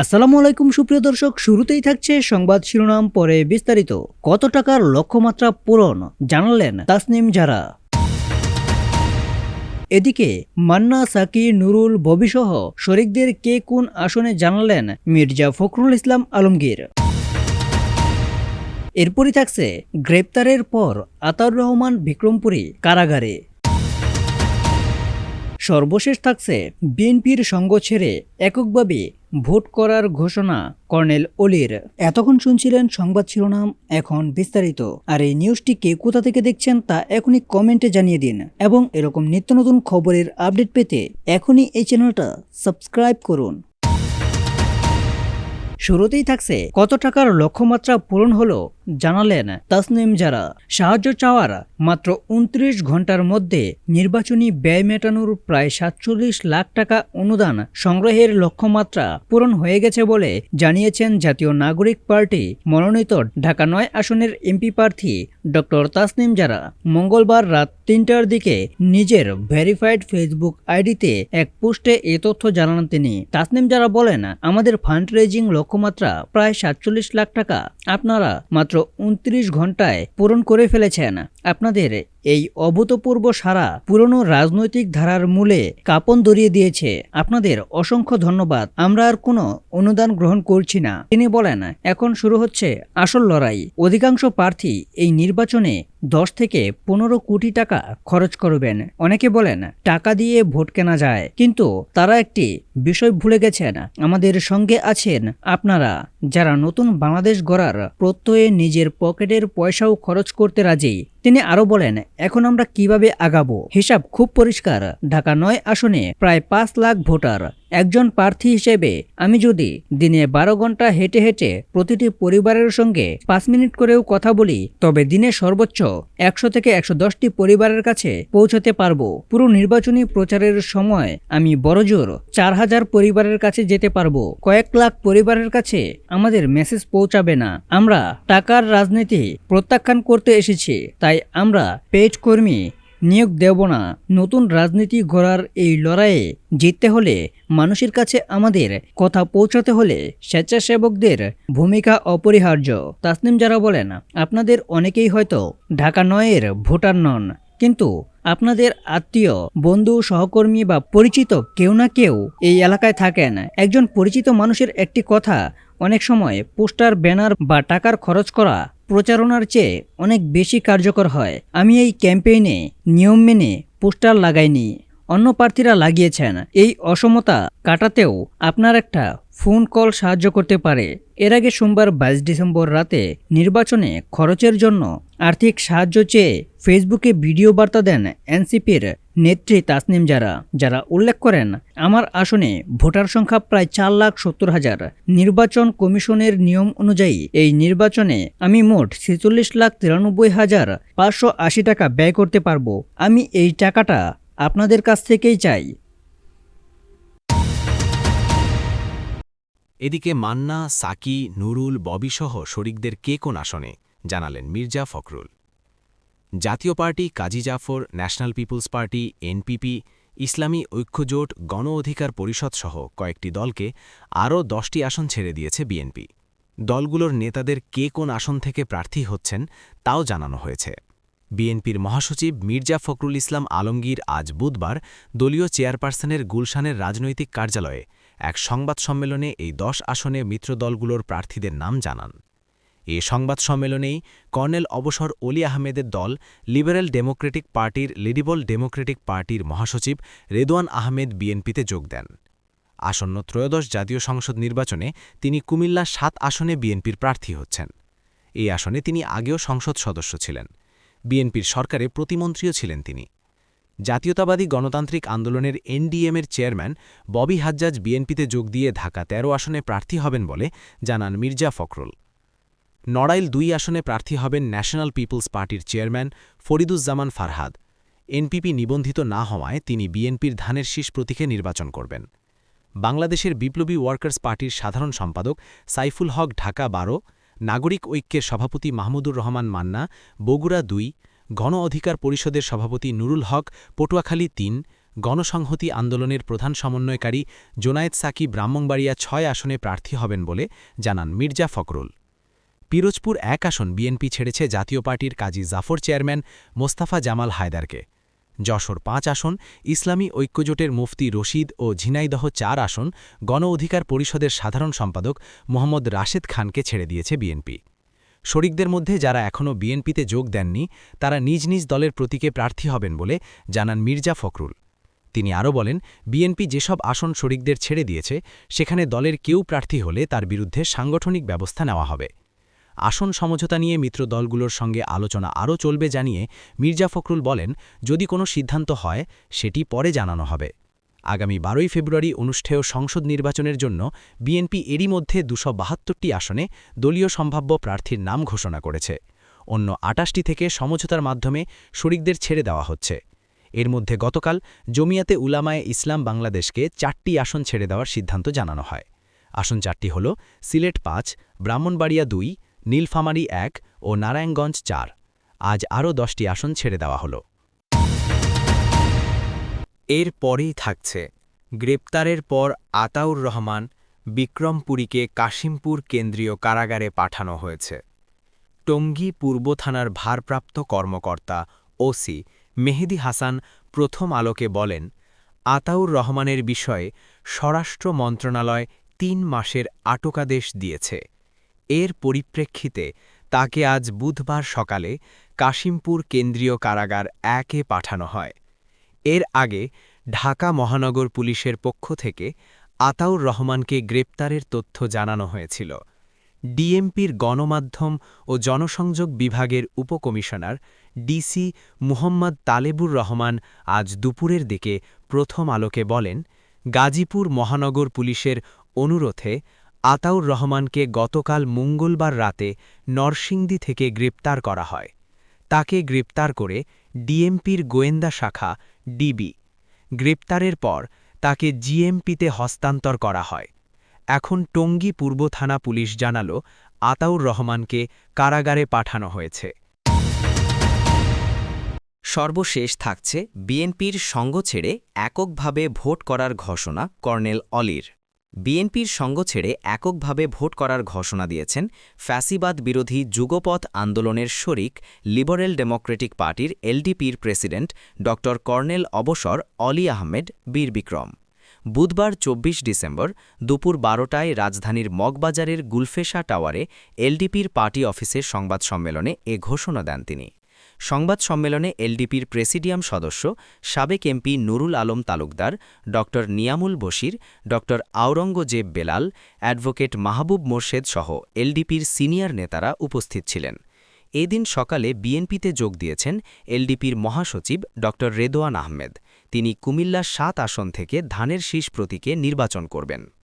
আসসালামু আলাইকুম, সুপ্রিয় দর্শক। শুরুতেই থাকছে সংবাদ শিরোনাম, পরে বিস্তারিত। কত টাকার লক্ষ্যমাত্রা পূরণ? জানালেন তাসনিম জারা। এদিকে মান্না সাকি নুরুল, ববিসহ শরিকদের কে কোন আসনে জানালেন মির্জা ফখরুল ইসলাম আলমগীর? এরপরই থাকছে গ্রেপ্তারের পর আতাউর রহমান বিক্রমপুরী কারাগারে। সর্বশেষ থাকছে বিএনপির সঙ্গ ছেড়ে এককভাবে ভোট করার ঘোষণা কর্নেল অলির এতক্ষণ শুনছিলেন সংবাদ শিরোনাম, এখন বিস্তারিত। আর এই নিউজটি কে কোথা থেকে দেখছেন তা এখনই কমেন্টে জানিয়ে দিন। এবং এরকম নিত্য নতুন খবরের আপডেট পেতে এখনই এই চ্যানেলটা সাবস্ক্রাইব করুন। শুরুতেই থাকছে, কত টাকার লক্ষ্যমাত্রা পূরণ হলো জানালেন তাসনিম যারা সাহায্য চাওয়ার মাত্র উনত্রিশ ঘণ্টার মধ্যে নির্বাচনী ব্যয় মেটানোর প্রায় সাতচল্লিশ লাখ টাকা অনুদান সংগ্রহের লক্ষ্যমাত্রা পূরণ হয়ে গেছে বলে জানিয়েছেন জাতীয় নাগরিক পার্টি মনোনীত ঢাকা নয় আসনের এমপি প্রার্থী ডক্টর তাসনিম যারা মঙ্গলবার রাত তিনটার দিকে নিজের ভেরিফাইড ফেসবুক আইডিতে এক পোস্টে এ তথ্য জানান তিনি। তাসনিম যারা বলেন, আমাদের ফান্ড রেজিং লক্ষ্যমাত্রা প্রায় সাতচল্লিশ লাখ টাকা। আপনারা মাত্র উনত্রিশ ঘন্টায় পূরণ করে ফেলেছেন। আপনাদের এই অভূতপূর্ব সারা পুরনো রাজনৈতিক ধারার মূলে কাপন ধরিয়ে দিয়েছে। আপনাদের অসংখ্য ধন্যবাদ। আমরা আর কোনো অনুদান গ্রহণ করছি না। তিনি বলেন, এখন শুরু হচ্ছে আসল লড়াই। অধিকাংশ প্রার্থী এই নির্বাচনে দশ থেকে পনেরো কোটি টাকা খরচ করবেন। অনেকে বলেন, টাকা দিয়ে ভোট কেনা যায়। কিন্তু তারা একটি বিষয় ভুলে গেছেন। আমাদের সঙ্গে আছেন আপনারা। যারা নতুন বাংলাদেশ গড়ার প্রত্যয়ে নিজের পকেটের পয়সাও খরচ করতে রাজি। তিনি আরও বলেন, এখন আমরা কীভাবে আগাবো? হিসাব খুব পরিষ্কার। ঢাকা নয় আসনে প্রায় পাঁচ লাখ ভোটার। একজন প্রার্থী হিসেবে আমি যদি দিনে বারো ঘণ্টা হেঁটে হেঁটে প্রতিটি পরিবারের সঙ্গে পাঁচ মিনিট করেও কথা বলি, তবে দিনে সর্বোচ্চ একশো থেকে একশো দশটি পরিবারের কাছে পৌঁছতে পারব। পুরো নির্বাচনী প্রচারের সময় আমি বড়জোর চার হাজার পরিবারের কাছে যেতে পারব। কয়েক লাখ পরিবারের কাছে আমাদের মেসেজ পৌঁছাবে না। আমরা টাকার রাজনীতি প্রত্যাখ্যান করতে এসেছি, তাই আমরা পেজ কর্মী নিয়োগ দেব না। নতুন রাজনীতি গড়ার এই লড়াইয়ে জিততে হলে মানুষের কাছে আমাদের কথা পৌঁছাতে হলে স্বেচ্ছাসেবকদের ভূমিকা অপরিহার্য। তাসনিম যারা বলেন, আপনাদের অনেকেই হয়তো ঢাকা নয়ের ভোটার নন, কিন্তু আপনাদের আত্মীয়, বন্ধু, সহকর্মী বা পরিচিত কেউ না কেউ এই এলাকায় থাকেন। একজন পরিচিত মানুষের একটি কথা, অনেক সময় পোস্টার, ব্যানার বা টাকার খরচ করা প্রচারণার চেয়ে অনেক বেশি কার্যকর হয়। আমি এই ক্যাম্পেইনে নিয়ম মেনে পোস্টার লাগাইনি। অন্য প্রার্থীরা লাগিয়েছেন। এই অসমতা কাটাতেও আপনার একটা ফোন কল সাহায্য করতে পারে। এর আগে সোমবার বাইশ ডিসেম্বর রাতে নির্বাচনে খরচের জন্য আর্থিক সাহায্য চেয়ে ফেসবুকে ভিডিও বার্তা দেন এনসিপির নেত্রী তাসনিম যারা যারা উল্লেখ করেন, আমার আসনে ভোটার সংখ্যা প্রায় চার লাখ সত্তর হাজার। নির্বাচন কমিশনের নিয়ম অনুযায়ী এই নির্বাচনে আমি মোট ছেচল্লিশ লাখ তিরানব্বই হাজার পাঁচশো আশি টাকা ব্যয় করতে পারব। আমি এই টাকাটা আপনাদের কাছ থেকেই চাই। এদিকে মান্না, সাকি, নুরুল ববিসহ শরিকদের কে কোন আসনে? জানালেন Mirza Fakhrul. Jatiya Party Kazi Zafar, National Peoples Party, NPP, Islami Oikyajot গণ অধিকার পরিষদসহ কয়েকটি দলকে আরও দশটি আসন ছেড়ে দিয়েছে বিএনপি। দলগুলোর নেতাদের কে কোন আসন থেকে প্রার্থী হচ্ছেন তাও জানানো হয়েছে। বিএনপির মহাসচিব মির্জা ফখরুল ইসলাম আলমগীর আজ বুধবার দলীয় চেয়ারপারসনের গুলশানের রাজনৈতিক কার্যালয়ে এক সংবাদ সম্মেলনে এই দশ আসনে মিত্রদলগুলোর প্রার্থীদের নাম জানান। এ সংবাদ সম্মেলনেই কর্নেল অবসর অলি আহমেদের দল লিবারেল ডেমোক্রেটিক পার্টির লিডিবল ডেমোক্রেটিক পার্টির মহাসচিব রেদওয়ান আহমেদ বিএনপিতে যোগ দেন। আসন্ন ত্রয়োদশ জাতীয় সংসদ নির্বাচনে তিনি কুমিল্লা সাত আসনে বিএনপির প্রার্থী হচ্ছেন। এই আসনে তিনি আগেও সংসদ সদস্য ছিলেন। বিএনপির সরকারে প্রতিমন্ত্রীও ছিলেন তিনি। জাতীয়তাবাদী গণতান্ত্রিক আন্দোলনের এনডিএমের চেয়ারম্যান ববি হাজ্জাজ বিএনপিতে যোগ দিয়ে ঢাকা ১৩ আসনে প্রার্থী হবেন বলে জানান মির্জা ফখরুল। নড়াইল দুই আসনে প্রার্থী হবেন ন্যাশনাল পিপলস পার্টির চেয়ারম্যান ফরিদুজ্জামান ফারহাদ। এনপিপি নিবন্ধিত না হওয়ায় তিনি বিএনপির ধানের শীষ প্রতীকে নির্বাচন করবেন। বাংলাদেশের বিপ্লবী ওয়ার্কার্স পার্টির সাধারণ সম্পাদক সাইফুল হক ঢাকা বারো, নাগরিক ঐক্যের সভাপতি মাহমুদুর রহমান মান্না, বগুড়া দুই, গণ অধিকার পরিষদের সভাপতি নুরুল হক, পটুয়াখালী তিন, গণসংহতি আন্দোলনের প্রধান সমন্বয়কারী জোনায়েদ সাকি ব্রাহ্মণবাড়িয়া ছয় আসনে প্রার্থী হবেন বলে জানান মির্জা ফখরুল। পিরোজপুর এক আসন বিএনপি ছেড়েছে জাতীয় পার্টির কাজী জাফর চেয়ারম্যান মোস্তাফা জামাল হায়দারকে। যশোর পাঁচ আসন, ইসলামী ঐক্যজোটের মুফতি রশিদ ও ঝিনাইদহ চার আসন, গণ অধিকার পরিষদের সাধারণ সম্পাদক মোহাম্মদ রাশেদ খানকে ছেড়ে দিয়েছে বিএনপি। শরিকদের মধ্যে যারা এখনও বিএনপিতে যোগ দেননি, তারা নিজ নিজ দলের প্রতীকে প্রার্থী হবেন বলে জানান মির্জা ফখরুল। তিনি আরও বলেন, বিএনপি যেসব আসন শরিকদের ছেড়ে দিয়েছে, সেখানে দলের কেউ প্রার্থী হলে তার বিরুদ্ধে সাংগঠনিক ব্যবস্থা নেওয়া হবে। আসন সমঝোতা নিয়ে মিত্র দলগুলোর সঙ্গে আলোচনা আরও চলবে জানিয়ে মির্জা ফখরুল বলেন, যদি কোনো সিদ্ধান্ত হয়, সেটি পরে জানানো হবে। আগামী বারোই ফেব্রুয়ারি অনুষ্ঠেয় সংসদ নির্বাচনের জন্য বিএনপি এরই মধ্যে দুশো বাহাত্তরটি আসনে দলীয় সম্ভাব্য প্রার্থীর নাম ঘোষণা করেছে। অন্য আটাশটি থেকে সমঝোতার মাধ্যমে শরিকদের ছেড়ে দেওয়া হচ্ছে। এর মধ্যে গতকাল জমিয়াতে উলামায়ে ইসলাম বাংলাদেশকে চারটি আসন ছেড়ে দেওয়ার সিদ্ধান্ত জানানো হয়। আসন চারটি হল সিলেট পাঁচ, ব্রাহ্মণবাড়িয়া দুই নীলফামারী এক ও নারায়ণগঞ্জ চার। আজ আরও দশটি আসন ছেড়ে দেওয়া হল। এর পরেই থাকছে গ্রেপ্তারের পর আতাউর রহমান বিক্রমপুরীকে কাশিমপুর কেন্দ্রীয় কারাগারে পাঠানো হয়েছে। টঙ্গী পূর্ব থানার ভারপ্রাপ্ত কর্মকর্তা ওসি মেহেদি হাসান প্রথম আলোকে বলেন, আতাউর রহমানের বিষয়ে স্বরাষ্ট্র মন্ত্রণালয় তিন মাসের আটকাদেশ দিয়েছে। এর পরিপ্রেক্ষিতে তাকে আজ বুধবার সকালে কাশিমপুর কেন্দ্রীয় কারাগার একে পাঠানো হয়। এর আগে ঢাকা মহানগর পুলিশের পক্ষ থেকে আতাউর রহমানকে গ্রেপ্তারের তথ্য জানানো হয়েছিল। ডিএমপির গণমাধ্যম ও জনসংযোগ বিভাগের উপকমিশনার ডিসি মুহম্মদ তালেবুর রহমান আজ দুপুরের দিকে প্রথম আলোকে বলেন, গাজীপুর মহানগর পুলিশের অনুরোধে আতাউর রহমানকে গতকাল মঙ্গলবার রাতে নরসিংদী থেকে গ্রেপ্তার করা হয়। তাকে গ্রেপ্তার করে ডিএমপির গোয়েন্দা শাখা, ডিবি। গ্রেপ্তারের পর তাকে জিএমপিতে হস্তান্তর করা হয়। এখন টঙ্গী পূর্ব থানা পুলিশ জানাল, আতাউর রহমানকে কারাগারে পাঠানো হয়েছে। সর্বশেষ থাকছে বিএনপির সঙ্গ ছেড়ে এককভাবে ভোট করার ঘোষণা কর্নেল অলির। বিএনপির সঙ্গ ছেড়ে এককভাবে ভোট করার ঘোষণা দিয়েছেন ফ্যাসিবাদ বিরোধী যুগপথ আন্দোলনের শরিক লিবারেল ডেমোক্রেটিক পার্টির এলডিপির প্রেসিডেন্ট ড. কর্নেল অবসর অলি আহমেদ বীর বিক্রম। বুধবার ২৪ ডিসেম্বর দুপুর বারোটায় রাজধানীর মগবাজারের গুলফেশা টাওয়ারে এলডিপির পার্টি অফিসের সংবাদ সম্মেলনে এ ঘোষণা দেন তিনি। সংবাদ সম্মেলনে এলডিপির প্রেসিডিয়াম সদস্য, সাবেক এমপি নুরুল আলম তালুকদার ড নিয়ামুল বশির ড আওরঙ্গজেব বেলাল, অ্যাডভোকেট মাহবুব মোর্শেদ সহ এলডিপির সিনিয়র নেতারা উপস্থিত ছিলেন। এদিন সকালে বিএনপিতে যোগ দিয়েছেন এলডিপির মহাসচিব ড রেদোয়ান আহমেদ। তিনি কুমিল্লা সাত আসন থেকে ধানের শীষ প্রতীকে নির্বাচন করবেন।